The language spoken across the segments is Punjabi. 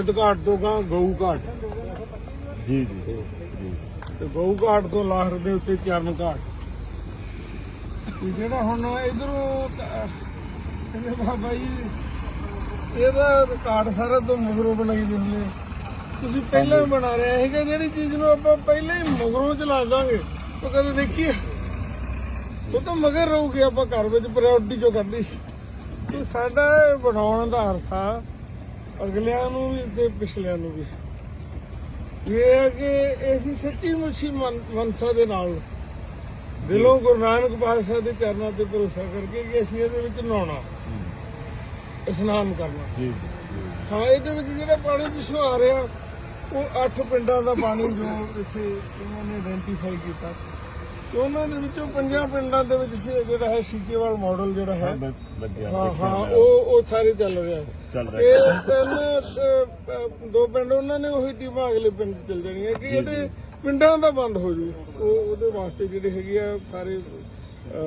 ਭਗਤ ਘਾਟ ਤੋਂ ਗਾਂ ਗਊ ਘਾਟ। ਜੀ ਜੀ ਤੇ ਗਊ ਘਾਟ ਤੋਂ ਲਾਹਰ ਦੇ ਉੱਤੇ ਚਰਨ ਘਾਟ। ਜਿਹੜਾ ਹੁਣ ਇਧਰੋਂ ਕਹਿੰਦੇ ਬਾਬਾ ਜੀ ਇਹਦਾ ਘਾਟ ਸਾਰਾ ਤੋਂ ਮਗਰੋਂ ਬਣਾਈ ਦੇ ਹੁੰਦੇ ਤੁਸੀਂ ਪਹਿਲਾਂ ਹੀ ਬਣਾ ਰਹੇ ਹੈਗੇ ਜਿਹੜੀ ਚੀਜ਼ ਨੂੰ ਆਪਾਂ ਪਹਿਲਾਂ ਹੀ ਮਗਰੋਂ ਚਲਾ ਦਾਂਗੇ। ਉਹ ਕਦੇ ਦੇਖੀਏ ਉਹ ਤਾਂ ਮਗਰ ਰਹੂਗੀ ਆਪਾਂ ਘਰ ਵਿੱਚ ਪ੍ਰਾਇੋਰਟੀ ਜੋ ਕਰਦੀ ਤੇ ਸਾਡਾ ਬਣਾਉਣ ਦਾ ਅਰਥ ਆ। ਅਗਲਿਆਂ ਨੂੰ ਵੀ ਤੇ ਪਿਛਲਿਆਂ ਨੂੰ ਵੀ। ਇਹ ਹੈ ਕਿ ਅਸੀਂ ਸੱਚੀ ਮੁੱਚੀ ਮਨ- ਮਨਸਾ ਦੇ ਨਾਲ। ਦਿਲੋਂ ਗੁਰੂ ਨਾਨਕ ਪਾਤਸ਼ਾਹ ਦੇ ਚਰਨਾਂ ਤੇ ਭਰੋਸਾ ਕਰਕੇ ਕਿ ਅਸੀਂ ਇਹਦੇ ਵਿੱਚ ਨਹਾਉਣਾ। ਇਸ਼ਨਾਨ ਕਰਨਾ। ਜੀ ਹਾਂ ਇਹਦੇ ਵਿੱਚ ਜਿਹੜਾ ਪਾਣੀ ਪਿਛੋਂ ਆ ਰਿਹਾ ਉਹ ਅੱਠ ਪਿੰਡਾਂ ਦਾ ਪਾਣੀ ਜੋ ਇੱਥੇ ਉਹਨਾਂ ਨੇ ਆਇਡੈਂਟੀਫਾਈ ਕੀਤਾ। ਤੇ ਉਹਨਾਂ ਦੇ ਵਿੱਚੋਂ ਪੰਜਾਂ ਪਿੰਡਾਂ ਦੇ ਵਿੱਚ ਸੀ ਜਿਹੜਾ ਹੈ ਸੀਚੇਵਾਲ ਮਾਡਲ ਜਿਹੜਾ ਹੈ। ਲੱਗਿਆ ਹਾਂ ਹਾਂ। ਉਹ ਉਹ ਸਾਰੇ ਚੱਲ ਰਿਹਾ ਚੱਲ ਤੇ ਰਿਹਾ ਤਿੰਨ ਦੋ ਪਿੰਡ ਉਹਨਾਂ ਨੇ ਉਹੀ ਟੀਮਾਂ ਅਗਲੇ ਪਿੰਡ 'ਚ ਚੱਲ ਜਾਣੀਆਂ ਕਿ ਇਹਦੇ ਪਿੰਡਾਂ ਦਾ ਬੰਦ ਹੋ ਜੂ ਉਹ ਉਹਦੇ ਵਾਸਤੇ ਜਿਹੜੇ ਹੈਗੇ ਆ ਸਾਰੇ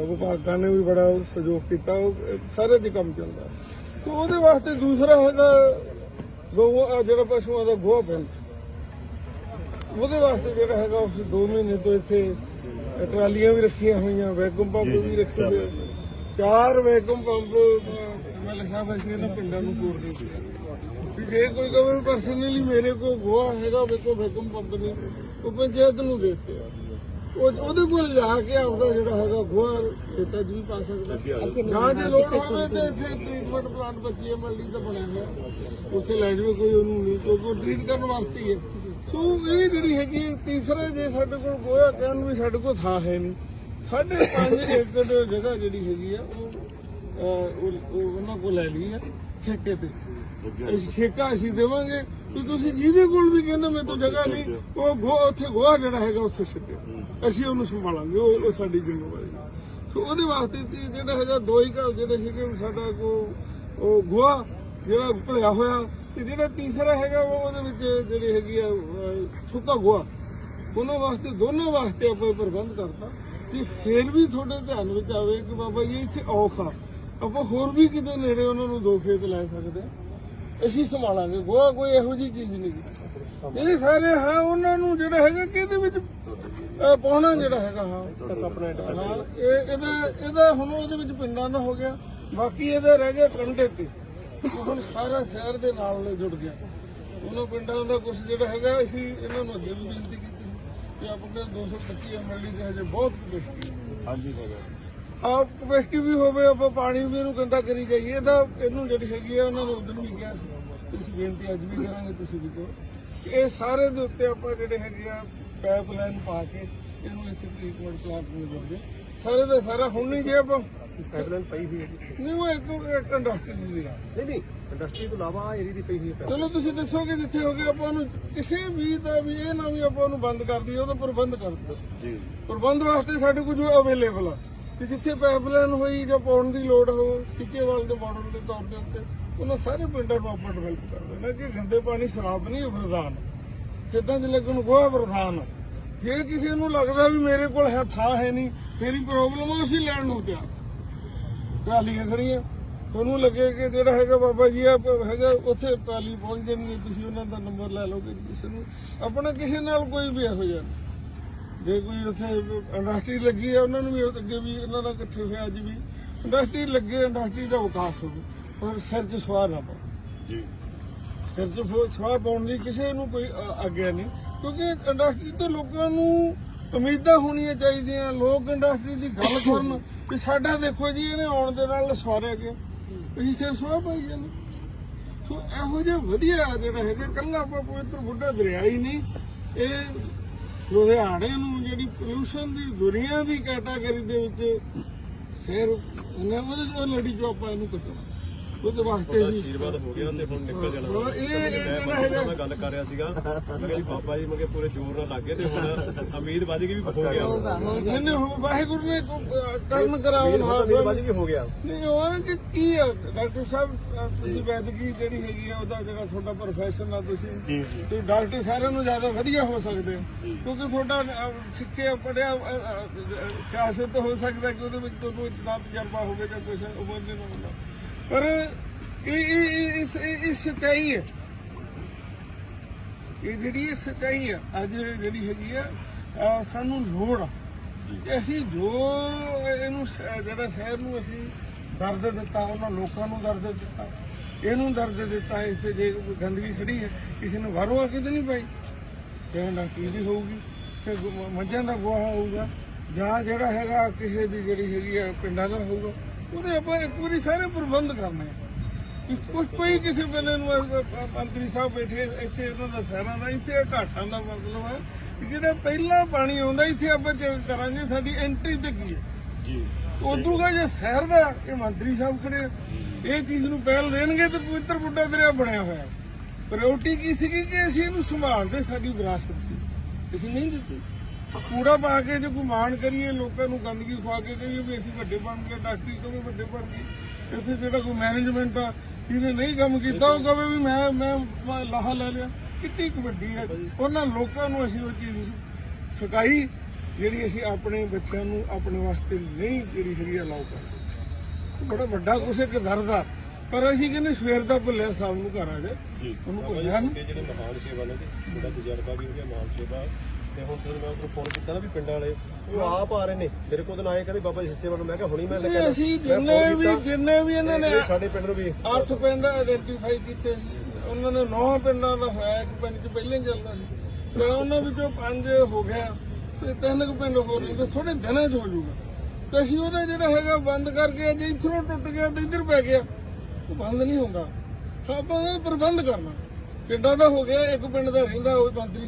ਵਿਭਾਗਾਂ ਨੇ ਵੀ ਬੜਾ ਸਹਿਯੋਗ ਕੀਤਾ ਉਹ ਸਾਰੇ ਦੇ ਕੰਮ ਚੱਲਦਾ ਤੇ ਉਹਦੇ ਵਾਸਤੇ ਦੂਸਰਾ ਹੈਗਾ ਗਊ ਜਿਹੜਾ ਪਸ਼ੂਆਂ ਦਾ ਗੋਹਾ ਪਿੰਡ। ਉਹਦੇ ਵਾਸਤੇ ਜਿਹੜਾ ਹੈਗਾ ਉਸ 2 ਮਹੀਨੇ ਤੋਂ ਇੱਥੇ ਟਰਾਲੀਆਂ ਵੀ ਰੱਖੀਆਂ ਹੋਈਆਂ ਵੈਕੂਮ ਪੰਪ ਵੀ ਰੱਖੇ ਹੋਏ ਆ। ਚਾਰ ਵੈਕੂਮ ਪੰਪ ਮੈਂ ਲਿਖਿਆ ਵੈਸੇ ਇਹਨਾਂ ਪਿੰਡਾਂ ਨੂੰ ਕੋਰ ਦੇ ਵੀ ਜੇ ਕੋਈ ਕਹੇ ਪਰਸਨਲੀ ਮੇਰੇ ਕੋਲ ਗੋਹਾ ਹੈਗਾ ਮੇਰੇ ਕੋਲ ਵੈਕੂਮ ਪੰਪ ਨਹੀਂ ਉਹ ਪੰਚਾਇਤ ਨੂੰ ਦੇ ਦਿੱਤੇ ਆ। ਉਹ ਉਹਦੇ ਕੋਲ ਜਾ ਕੇ ਆਪਦਾ ਜਿਹੜਾ ਹੈਗਾ ਗੋਹਾ ਖੇਤਾਂ 'ਚ ਵੀ ਪਾ ਸਕਦਾ। ਜਾਂ ਜੇ ਲੋੜ ਹੋਵੇ ਤਾਂ ਇੱਥੇ ਟ੍ਰੀਟਮੈਂਟ ਪਲਾਂਟ 25 ਐਮਐਲਡੀ ਦਾ ਬਣਿਆ ਹੋਇਆ। ਉੱਥੇ ਲੈ ਜਾਵੇ ਕੋਈ ਉਹਨੂੰ ਨਹੀਂ ਕਿਉਂਕਿ ਉਹ ਟ੍ਰੀਟ ਕਰਨ ਵਾਸਤੇ ਹੀ ਹੈ। ਸੋ ਇਹ ਜਿਹੜੀ ਹੈਗੀ ਤੀਸਰਾ ਜੇ ਸਾਡੇ ਕੋਲ ਗੋਹਾ ਕਹਿਣ ਨੂੰ ਵੀ ਸਾਡੇ ਕੋਲ ਥਾਂ ਹੈ ਨਹੀਂ। ਸਾਢੇ ਪੰਜ ਏਕੜ ਜਗ੍ਹਾ ਜਿਹੜੀ ਹੈਗੀ ਆ ਉਹ ਉਹਨਾਂ ਕੋਲ ਲੈ ਲਈ ਆ ਠੇਕੇ ਤੇ। ਅਸੀਂ ਠੇਕਾ ਅਸੀਂ ਦੇਵਾਂਗੇ। ਤੇ ਤੁਸੀਂ ਜਿਹਦੇ ਕੋਲ ਵੀ ਕਹਿੰਦੇ ਮੇਰੇ ਤੋਂ ਜਗ੍ਹਾ ਨਹੀਂ ਉਹ ਗੋ ਉੱਥੇ ਗੋਹਾ ਜਿਹੜਾ ਹੈਗਾ ਉੱਥੇ ਛੱਡਿਓ। ਅਸੀਂ ਉਹਨੂੰ ਸੰਭਾਲਾਂਗੇ ਉਹ ਸਾਡੀ ਜ਼ਿੰਮੇਵਾਰੀ ਸੋ ਉਹਦੇ ਵਾਸਤੇ ਜਿਹੜਾ ਹੈਗਾ ਦੋ ਹੀ ਘਰ ਜਿਹੜੇ ਸੀਗੇ ਸਾਡਾ ਕੋ ਉਹ ਗੋਹਾ ਜਿਹੜਾ ਭਲਿਆ ਹੋਇਆ ਤੇ ਜਿਹੜਾ ਤੀਸਰਾ ਹੈਗਾ ਉਹ ਉਹਦੇ ਵਿੱਚ ਜਿਹੜੀ ਹੈਗੀ ਆ ਸੁੱਕਾ ਗੋਹਾ। ਉਹਨਾਂ ਵਾਸਤੇ ਦੋਨਾਂ ਵਾਸਤੇ ਆਪਾਂ ਇਹ ਪ੍ਰਬੰਧ ਕਰਤਾ ਤੇ ਫਿਰ ਵੀ ਤੁਹਾਡੇ ਧਿਆਨ ਵਿੱਚ ਆਵੇ ਕਿ ਬਾਬਾ ਜੀ ਇੱਥੇ ਔਖ ਆ। ਆਪਾਂ ਹੋਰ ਵੀ ਕਿਤੇ ਨੇੜੇ ਉਹਨਾਂ ਨੂੰ ਦੋ ਖੇਤ ਲੈ ਸਕਦੇ ਹਾਂ। ਅਸੀਂ ਸੰਭਾਲਾਂਗੇ। ਗੋਆ ਕੋਈ ਇਹੋ ਜੀ ਚੀਜ਼ ਨਹੀਂ। ਇਹ ਸਾਰੇ ਹਾਂ ਉਹਨਾਂ ਨੂੰ ਜਿਹੜਾ ਹੈਗਾ ਕਿ ਇਹਦੇ ਵਿੱਚ ਅਹ, ਪਾਉਣਾ ਜਿਹੜਾ ਹੈਗਾ ਹਾਂ ਇਹ ਇਹਦਾ ਇਹਦਾ ਹੁਣ ਉਹਦੇ ਵਿੱਚ ਪਿੰਡਾਂ ਦਾ ਹੋ ਗਿਆ। ਬਾਕੀ ਇਹਦਾ ਰਹਿ ਗਿਆ ਕੰਢੇ ਤੇ। ਹੁਣ ਸਾਰਾ ਸ਼ਹਿਰ ਦੇ ਨਾਲ ਜੁੜ ਗਿਆ। ਉਹਨਾਂ ਪਿੰਡਾਂ ਦਾ ਕੁਝ ਜਿਹੜਾ ਹੈਗਾ ਅਸੀਂ ਇਹਨਾਂ ਨੂੰ ਅੱਗੇ ਵੀ ਬੇਨਤੀ ਕੀਤੀ ਸੀ ਕਿ ਆਪਣੇ 225 ਐਮਐਲਡੀ ਦੇ ਹਜੇ ਬਹੁਤ ਕਪੈਸਿਟੀ ਹਾਂਜੀ ਬਾਬਾ ਆਪ ਕਪੈਸਿਟੀ ਵੀ ਹੋਵੇ ਆਪਾਂ ਪਾਣੀ ਵੀ ਇਹਨੂੰ ਗੰਦਾ ਕਰੀ ਜਾਈਏ ਤਾਂ ਇਹਨੂੰ ਜਿਹੜੀ ਹੈਗੀ ਆ ਉਹਨਾਂ ਨੂੰ ਉਦੋਂ ਵੀ ਕਿਹਾ ਸੀ। ਤੁਸੀਂ ਬੇਨਤੀ ਅੱਜ ਵੀ ਕਰਾਂਗੇ ਤੁਸੀਂ ਵੀ ਕਰੋ। ਕਿ ਇਹ ਸਾਰੇ ਦੇ ਉੱਤੇ ਆਪਾਂ ਜਿਹੜੇ ਹੈਗੇ ਆ ਪਾਈਪਲਾਈਨ ਪਾ ਕੇ ਇਹਨੂੰ ਇੱਥੇ ਟ੍ਰੀਟਮੈਂਟ ਪਲਾਂਟ ਨੂੰ ਸਾਰੇ ਦਾ ਸਾਰਾ ਹੁਣ ਨਹੀਂ ਜੇ ਆਪਾਂ ਪਾਈਪਲਾਈਨ ਪਈ ਹੋਈ ਹੈ ਜੀ। ਨਹੀਂ ਉਹ ਇੱਕ ਇੱਕ ਇੰਡਸਟਰੀ ਦੀ ਆ। ਨਹੀਂ ਨਹੀਂ ਇੰਡਸਟਰੀ ਤੋਂ ਇਲਾਵਾ ਏਰੀ ਦੀ ਪਈ ਹੋਈ ਹੈ ਚਲੋ ਤੁਸੀਂ ਦੱਸੋਗੇ ਜਿੱਥੇ ਹੋਗੇ ਆਪਾਂ ਨੂੰ ਕਿਸੇ ਵੀ ਦਾ ਵੀ ਇਹ ਨਾ ਵੀ ਆਪਾਂ ਉਹਨੂੰ ਬੰਦ ਕਰ ਦਈਏ ਉਹਦਾ ਪ੍ਰਬੰਧ ਕਰ ਦਿਓ ਜੀ। ਪ੍ਰਬੰਧ ਵਾਸਤੇ ਸਾਡੇ ਕੋਲ ਜੋ ਅਵੇਲੇਬਲ ਆ। ਤੇ ਜਿੱਥੇ ਪਾਈਪਲਾਈਨ ਹੋਈ ਜਾਂ ਪਾਉਣ ਦੀ ਲੋੜ ਹੋ ਸਿੱਕੇਵਾਲ ਦੇ ਮਾਡਲ ਦੇ ਤੌਰ ਦੇ ਉੱਤੇ ਉਹਨਾਂ ਸਾਰੇ ਪਿੰਡਾਂ ਨੂੰ ਆਪਾਂ ਡਿਵੈਲਪ ਕਰ ਦੇਣਾ ਕਿ ਗੰਦੇ ਪਾਣੀ ਸ਼ਰਾਬ ਨਹੀਂ ਪ੍ਰਧਾਨ ਖੇਤਾਂ 'ਚ ਲੱਗਣ ਗੋਹਾ ਪ੍ਰਧਾਨ ਆ। ਜੇ ਕਿਸੇ ਨੂੰ ਲੱਗਦਾ ਵੀ ਮੇਰੇ ਕੋਲ ਹੈ ਥਾਂ ਹੈ ਨਹੀਂ ਮੇਰੀ ਪ੍ਰੋਬਲਮ ਆ ਅਸੀਂ ਲੈਣ ਨੂੰ ਤਿਆਰ। ਟਰਾਲੀਆਂ ਖੜੀਆਂ। ਤੁਹਾਨੂੰ ਲੱਗੇ ਕਿ ਜਿਹੜਾ ਹੈਗਾ ਬਾਬਾ ਜੀ ਆ ਹੈਗਾ ਉੱਥੇ ਟਰਾਲੀ ਪਹੁੰਚ ਜਾਣਗੇ। ਤੁਸੀਂ ਉਹਨਾਂ ਦਾ ਨੰਬਰ ਲੈ ਲਓਗੇ ਕਿਸੇ ਨੂੰ। ਆਪਣਾ ਕਿਸੇ ਨਾਲ ਕੋਈ ਵੀ ਇਹੋ ਜਿਹਾ। ਜੇ ਕੋਈ ਉੱਥੇ ਇੰਡਸਟਰੀ ਲੱਗੀ ਹੈ ਉਹਨਾਂ ਨੂੰ ਵੀ ਅੱਗੇ ਵੀ ਇਹਨਾਂ ਨਾਲ ਇਕੱਠੇ ਹੋਇਆ ਅੱਜ ਵੀ। ਇੰਡਸਟਰੀ ਲੱਗੇ ਇੰਡਸਟਰੀ ਦਾ ਵਿਕਾਸ ਹੋਵੇ। ਪਰ ਸਿਰ 'ਚ ਸਵਾਰ ਨਾ ਪਾਓ। ਜੀ। ਸਿਰ 'ਚ ਸਵਾਹ ਪਾਉਣ ਦੀ ਕਿਸੇ ਨੂੰ ਕੋਈ ਆਗਿਆ ਨਹੀਂ। ਕਿਉਂਕਿ ਇੰਡਸਟਰੀ ਤੋਂ ਲੋਕਾਂ ਨੂੰ ਉਮੀਦਾਂ ਹੋਣੀਆਂ ਚਾਹੀਦੀਆਂ। ਲੋਕ ਇੰਡਸਟਰੀ ਦੀ ਗੱਲ ਕਰਨ। ਕਿ ਸਾਡਾ ਦੇਖੋ ਜੀ, ਇਹਨੇ ਆਉਣ ਦੇ ਨਾਲ ਸਵਾਰਿਆ ਗਿਆ ਅਸੀਂ ਸਿਰ ਸਵਾਹ ਪਾਈ ਜਾਂਦੇ। ਸੋ ਇਹੋ ਜਿਹਾ ਵਧੀਆ ਜਿਹੜਾ ਹੈਗਾ ਕੱਲਾ ਆਪਾਂ ਪਵਿੱਤਰ ਬੁੱਢਾ ਦਰਿਆ ਹੀ ਨਹੀਂ। ਇਹ ਲੁਧਿਆਣੇ ਨੂੰ ਜਿਹੜੀ ਪੋਲੂਸ਼ਨ ਦੀ ਦੁਨੀਆ ਦੀ ਕੈਟਾਗਰੀ ਦੇ ਵਿੱਚ ਫਿਰ ਉਹਨੇ ਉਹਦੇ ਜੋ ਲੜੀ ਜੋ ਆਪਾਂ ਇਹਨੂੰ ਕੱਟਣਾ। ਉਹਦੇ ਵਾਸਤੇ ਹੀ ਆਸ਼ੀਰਵਾਦ ਹੋ ਗਿਆ ਤੇ ਹੁਣ ਨਿਕਲ ਜਾਣਾ। ਹਾਂ, ਇਹ ਇਹ ਮੈਂ ਹੈਗਾ। ਗੱਲ ਕਰ ਰਿਹਾ ਸੀਗਾ। ਮੈਂ ਕਿਹਾ ਜੀ ਬਾਬਾ ਜੀ ਮਗੇ ਪੂਰੇ ਜ਼ੋਰ ਨਾਲ ਲੱਗੇ ਤੇ ਹੁਣ ਉਮੀਦ ਵੱਧ ਗਈ ਵੀ ਹੋ ਗਿਆ। ਨਹੀਂ ਨਹੀਂ ਹੁਣ ਵਾਹਿਗੁਰੂ ਨੇ ਕਰਨ ਕਰਾਉਣ ਉਮੀਦ ਵੱਧ ਗਈ ਹੋ ਗਿਆ। ਨਹੀਂ ਉਹ ਕਿ ਕੀ ਆ? ਡਾਕਟਰ ਸਾਹਿਬ ਤੁਸੀਂ ਵੈਦਗੀ ਜਿਹੜੀ ਹੈਗੀ ਆ ਉਹਦਾ ਜਿਹੜਾ ਤੁਹਾਡਾ ਪ੍ਰੋਫੈਸ਼ਨ ਆ ਤੁਸੀਂ। ਜੀ ਜੀ। ਤੇ ਡਾਕਟਰ ਸਾਰਿਆਂ ਨੂੰ ਜ਼ਿਆਦਾ ਵਧੀਆ ਹੋ ਸਕਦੇ ਹੋ ਕਿਉਂਕਿ ਤੁਹਾਡਾ ਸਿੱਖਿਆ ਪੜਿਆ ਸਿਆਸਤ ਹੋ ਸਕਦਾ ਕਿ ਉਹਦੇ ਵਿੱਚ ਤੁਹਾਨੂੰ ਇਤਨਾ ਤਜਰਬਾ ਹੋਵੇ ਜਾਂ ਕੁਝ ਉਮਰ ਦੇ ਨਾਲ। ਪਰ ਇਹ ਇਹ ਇਸ ਇਹ ਸੱਚਾਈ ਹੈ। ਇਹ ਜਿਹੜੀ ਇਹ ਸੱਚਾਈ ਆ ਅੱਜ ਜਿਹੜੀ ਹੈਗੀ ਆ ਸਾਨੂੰ ਲੋੜ ਆ। ਅਸੀਂ ਜੋ ਇਹਨੂੰ ਜਿਹੜਾ ਸ਼ਹਿਰ ਨੂੰ ਅਸੀਂ ਦਰਦ ਦਿੱਤਾ ਉਹਨਾਂ ਲੋਕਾਂ ਨੂੰ ਦਰਦ ਦਿੱਤਾ ਇਹਨੂੰ ਦਰਦ ਦਿੱਤਾ ਇੱਥੇ ਜੇ ਕੋਈ ਗੰਦਗੀ ਖੜੀ ਹੈ ਕਿਸੇ ਨੇ ਬਾਹਰੋਂ ਆ ਕੇ ਤਾਂ ਨਹੀਂ ਪਾਈ। ਚਾਹੇ ਡਾਕਟਰੀ ਦੀ ਹੋਊਗੀ ਤੇ ਮੱਝਾਂ ਦਾ ਗੋਹਾ ਹੋਊਗਾ ਜਾਂ ਜਿਹੜਾ ਹੈਗਾ ਕਿਸੇ ਦੀ ਜਿਹੜੀ ਹੈਗੀ ਆ ਪਿੰਡਾਂ ਦਾ ਹੋਊਗਾ। ਉਹਦੇ ਆਪਾਂ ਇੱਕ ਵਾਰੀ ਸਾਰੇ ਪ੍ਰਬੰਧ ਕਰਨੇ ਕਿ ਕੁਝ ਕੋਈ ਕਿਸੇ ਵੇਲੇ ਨੂੰ ਮੰਤਰੀ ਸਾਹਿਬ ਬੈਠੇ ਇੱਥੇ ਇਹਨਾਂ ਦਾ ਸ਼ਹਿਰਾਂ ਦਾ ਇੱਥੇ ਘਾਟਾਂ ਦਾ ਮਤਲਬ ਹੈ ਕਿ ਜਿਹੜਾ ਪਹਿਲਾ ਪਾਣੀ ਆਉਂਦਾ ਇੱਥੇ ਆਪਾਂ ਚੈੱਕ ਕਰਾਂਗੇ ਸਾਡੀ ਐਂਟਰੀ ਤੇ ਕੀ ਹੈ? ਜੀ। ਉਦੋਂ ਦਾ ਜੇ ਸ਼ਹਿਰ ਦਾ ਇਹ ਮੰਤਰੀ ਸਾਹਿਬ ਖੜੇ ਇਹ ਚੀਜ਼ ਨੂੰ ਪਹਿਲ ਦੇਣਗੇ ਤੇ ਪਵਿੱਤਰ ਬੁੱਢਾ ਦਰਿਆ ਬਣਿਆ ਹੋਇਆ। ਪ੍ਰਾਇੋਰਟੀ ਕੀ ਸੀਗੀ? ਕਿ ਅਸੀਂ ਇਹਨੂੰ ਸੰਭਾਲਦੇ ਸਾਡੀ ਵਿਰਾਸਤ ਸੀ। ਅਸੀਂ ਨਹੀਂ ਦਿੱਤੀ। ਕੂੜਾ ਪਾ ਕੇ ਜੇ ਕੋਈ ਮਾਣ ਕਰੀਏ ਲੋਕਾਂ ਨੂੰ ਗੰਦਗੀ ਖਵਾ ਕੇ ਕਹੀਏ ਵੀ ਅਸੀਂ ਵੱਡੇ ਬਣ ਗਏ ਡਾਕਟਰੀ ਤੋਂ ਵੀ ਵੱਡੇ ਬਣ ਗਏ। ਇੱਥੇ ਜਿਹੜਾ ਕੋਈ ਮੈਨੇਜਮੈਂਟ ਆ ਜਿਹਨੇ ਨਹੀਂ ਕੰਮ ਕੀਤਾ ਉਹ ਕਹੇ ਵੀ ਮੈਂ ਮੈਂ ਲਾਹਾ ਲੈ ਲਿਆ। ਕਿੱਡੀ ਕੁ ਵੱਡੀ ਹੈ। ਉਹਨਾਂ ਲੋਕਾਂ ਨੂੰ ਅਸੀਂ ਉਹ ਚੀਜ਼ ਸਿਖਾਈ ਜਿਹੜੀ ਅਸੀਂ ਆਪਣੇ ਬੱਚਿਆਂ ਨੂੰ ਆਪਣੇ ਵਾਸਤੇ ਨਹੀਂ ਜਿਹੜੀ ਹੈਗੀ ਅਲਾਉ ਕਰਦੇ। ਬੜਾ ਵੱਡਾ ਕੁਛ ਇੱਕ ਦਰਦ ਆ। ਪਰ ਅਸੀਂ ਕਹਿੰਦੇ ਸਵੇਰ ਦਾ ਭੁੱਲਿਆ ਸ਼ਾਮ ਨੂੰ ਘਰ ਆ ਜਾ। ਉਹਨੂੰ ਭੁੱਲਿਆ ਨਹੀਂ। ਜਿਹੜੇ ਮਹਾਨ ਸੇਵਾ ਨੇ ਬੜਾ ਤਜਰਬਾ ਵੀ ਹੋ ਗਿਆ ਮਹਾਨ ਸੇਵਾ। ਤੇ ਹੁਣ ਜਦੋਂ ਮੈਂ ਉਹਨੂੰ ਫੋਨ ਕੀਤਾ ਨਾ ਵੀ ਪਿੰਡਾਂ ਵਾਲੇ ਉਹ ਆਪ ਆ ਰਹੇ ਨੇ। ਮੇਰੇ ਕੋਲ ਤਾਂ ਆਏ ਕਹਿੰਦੇ ਬਾਬਾ ਜੀ ਸੱਚੇ ਵੱਲੋਂ ਮੈਂ ਕਿਹਾ ਹੁਣੀ ਮੈਂ ਲੱਗਿਆ ਅਸੀਂ ਜਿੰਨੇ ਵੀ ਜਿੰਨੇ ਵੀ ਇਹਨਾਂ ਨੇ ਸਾਡੇ ਪਿੰਡ ਨੂੰ ਵੀ ਅੱਠ ਪਿੰਡ ਆਇਡੈਂਟੀਫਾਈ ਕੀਤੇ ਸੀ ਉਹਨਾਂ ਨੇ ਨੌ ਪਿੰਡਾਂ ਦਾ ਹੋਇਆ ਇੱਕ ਪਿੰਡ 'ਚ ਪਹਿਲਾਂ ਹੀ ਚੱਲਦਾ ਸੀ। ਤੇ ਉਹਨਾਂ ਵਿੱਚੋਂ ਪੰਜ ਹੋ ਗਿਆ ਤੇ ਤਿੰਨ ਕੁ ਪਿੰਡ ਹੋਰ ਨੇ ਤੇ ਥੋੜੇ ਦਿਨਾਂ 'ਚ ਹੋ ਜਾਊਗਾ। ਤੇ ਅਸੀਂ ਉਹਦਾ ਜਿਹੜਾ ਹੈਗਾ ਬੰਦ ਕਰਕੇ ਅੱਜ ਇੱਥੋਂ ਟੁੱਟ ਗਿਆ ਤੇ ਇੱਧਰ ਪੈ ਗਿਆ। ਉਹ ਬੰਦ ਨਹੀਂ ਹੁੰਦਾ। ਆਪਾਂ ਪ੍ਰਬੰਧ ਕਰਨਾ। ਪਿੰਡਾਂ ਦਾ ਹੋ ਗਿਆ ਇੱਕ ਪਿੰਡ ਦਾ ਰਹਿੰਦਾ ਉਹ ਮੰਤਰੀ